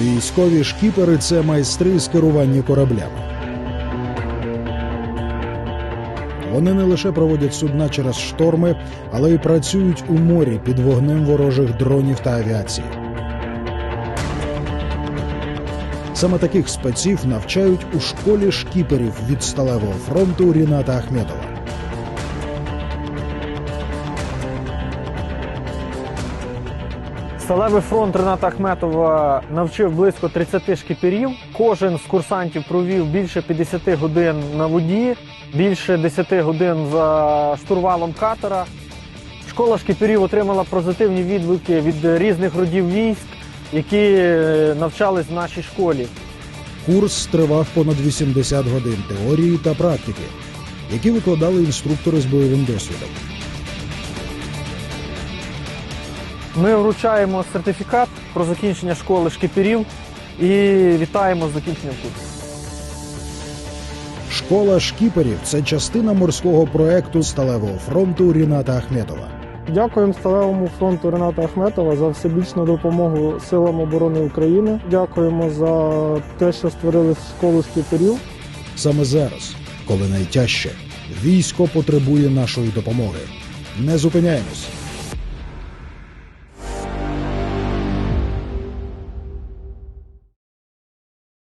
Військові шкіпери це майстри з керування кораблями. Вони не лише проводять судна через шторми, але й працюють у морі під вогнем ворожих дронів та авіації. Саме таких спеців навчають у школі шкіперів від сталевого фронту Ріната Ахметова. Сталевий фронт Рената Ахметова навчив близько 30 шкіперів. Кожен з курсантів провів більше 50 годин на воді, більше 10 годин за штурвалом катера. Школа шкіперів отримала позитивні відгуки від різних родів військ, які навчались в нашій школі. Курс тривав понад 80 годин теорії та практики, які викладали інструктори з бойовим досвідом. Ми вручаємо сертифікат про закінчення школи шкіперів і вітаємо з закінченням курсу. Школа шкіперів це частина морського проекту сталевого фронту Ріната Ахметова. Дякуємо Сталевому фронту Рената Ахметова за всебічну допомогу силам оборони України. Дякуємо за те, що створили школу шкіперів. Саме зараз, коли найтяжче, військо потребує нашої допомоги. Не зупиняємось.